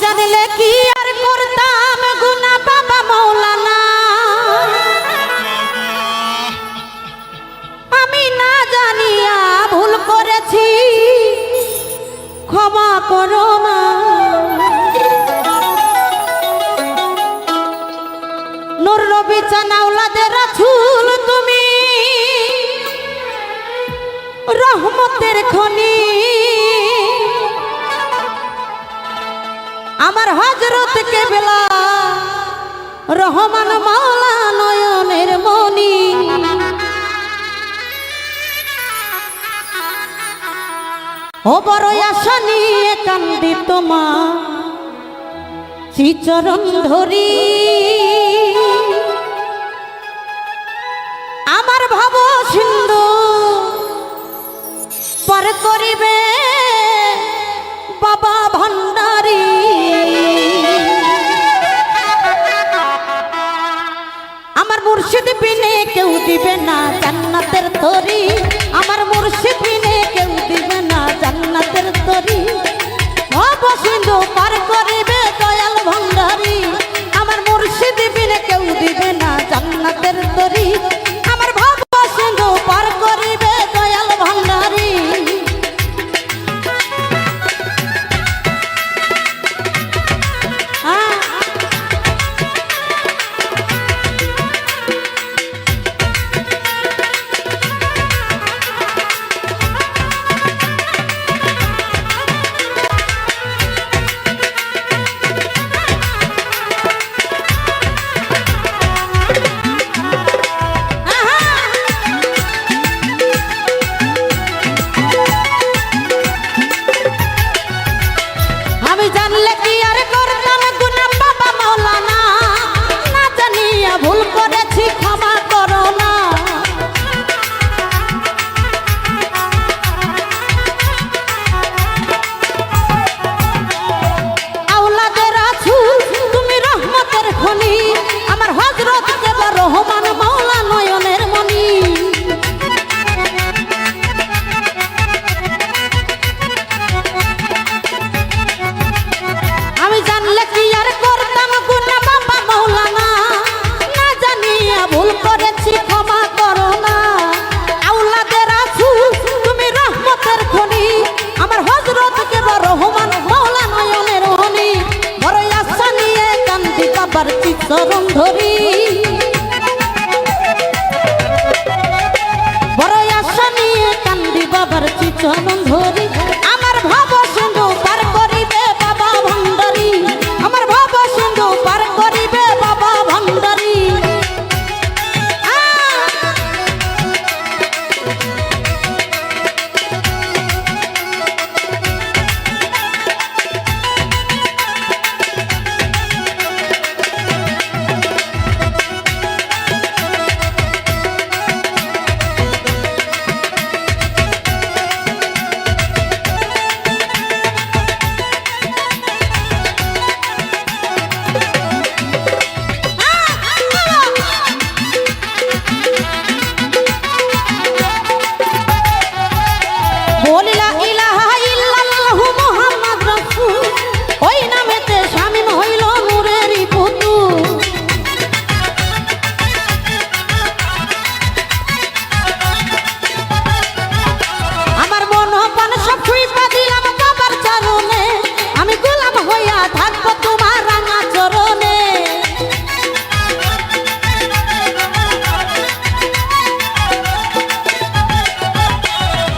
জানলে কি আর করতাম? গুনা বাবা মৌলানা। আমি না জানিয়া ভুল করেছি। ক্ষমা করো না তুমি। রহমতের খনি। হজরত কেবলা, রহমান মাওলা নয়নের মনি ও বড় আসনি কান্দি তোমা চিচরণ ধরি। আমার ভাব সিন্ধু পর করিবে বাবা ভণ্ডারী মুর্শিদ বিনে কেউ দিবে না জান্নাতের তরি। আমার মুর্শিদ বিনে কেউ দিবে না জান্নাতের তরি। অবসিন্ধু পার করিবে দয়াল ভণ্ডারি আমার মুর্শিদ বিনে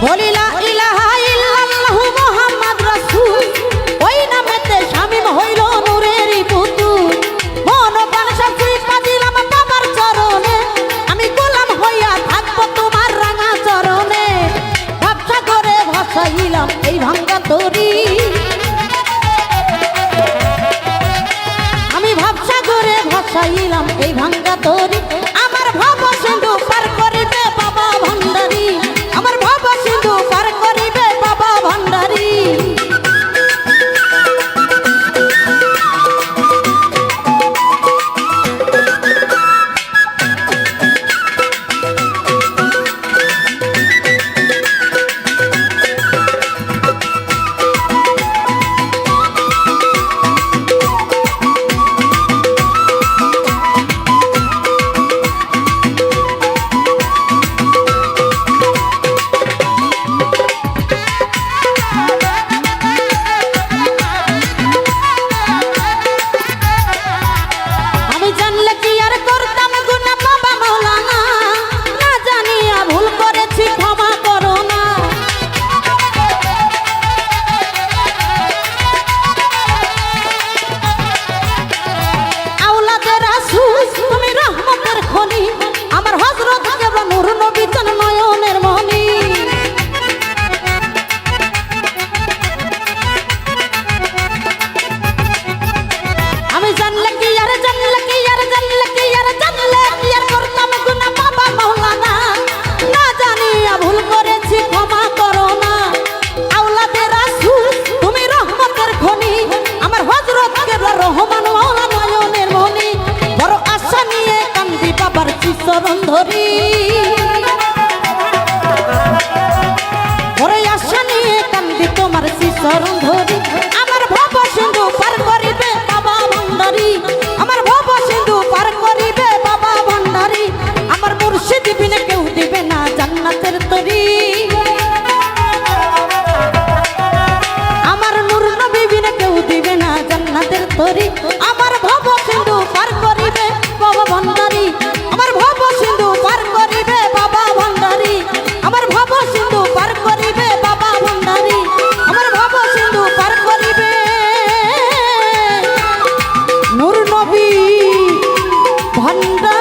Holy Amanda.